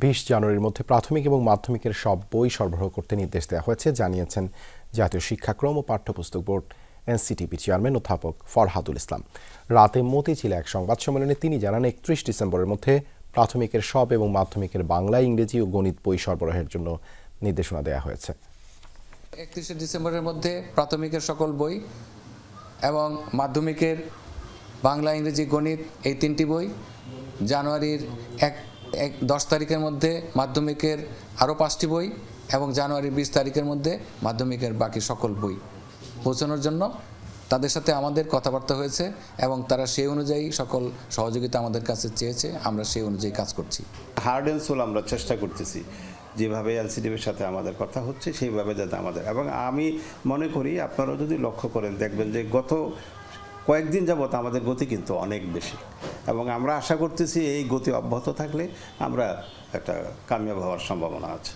বিশ জানুয়ারির মধ্যে প্রাথমিক এবং মাধ্যমিকের সব বই সরবরাহ করতে নির্দেশ দেওয়া হয়েছে, জানিয়েছেন জাতীয় শিক্ষাক্রম ও পাঠ্যপুস্তক বোর্ড এনসিটিপি চেয়ারম্যান অধ্যাপক ফরহাদুল ইসলাম। রাতে মতিঝিলে এক সংবাদ সম্মেলনে তিনি জানান, একত্রিশ ডিসেম্বরের মধ্যে প্রাথমিকের সব এবং মাধ্যমিকের বাংলা, ইংরেজি ও গণিত বই সরবরাহের জন্য নির্দেশনা দেওয়া হয়েছে। একত্রিশে ডিসেম্বরের মধ্যে প্রাথমিকের সকল বই এবং মাধ্যমিকের বাংলা, ইংরেজি, গণিত এই তিনটি বই জানুয়ারির এক এক দশ তারিখের মধ্যে মাধ্যমিকের আরও পাঁচটি বই এবং জানুয়ারি বিশ তারিখের মধ্যে মাধ্যমিকের বাকি সকল বই পৌঁছানোর জন্য তাদের সাথে আমাদের কথাবার্তা হয়েছে এবং তারা সেই অনুযায়ী সকল সহযোগিতা আমাদের কাছে চেয়েছে। আমরা সেই অনুযায়ী কাজ করছি। হার্ড অ্যান্ড সোল আমরা চেষ্টা করতেছি। যেভাবে এনসিডিবির সাথে আমাদের কথা হচ্ছে, সেইভাবে যাতে আমাদের এবং আমি মনে করি আপনারা যদি লক্ষ্য করেন, দেখবেন যে গত কয়েকদিন যাবত আমাদের গতি কিন্তু অনেক বেশি। এবং আমরা আশা করতেছি এই গতি অব্যাহত থাকলে আমরা একটা কামিয়াব হওয়ার সম্ভাবনা আছে।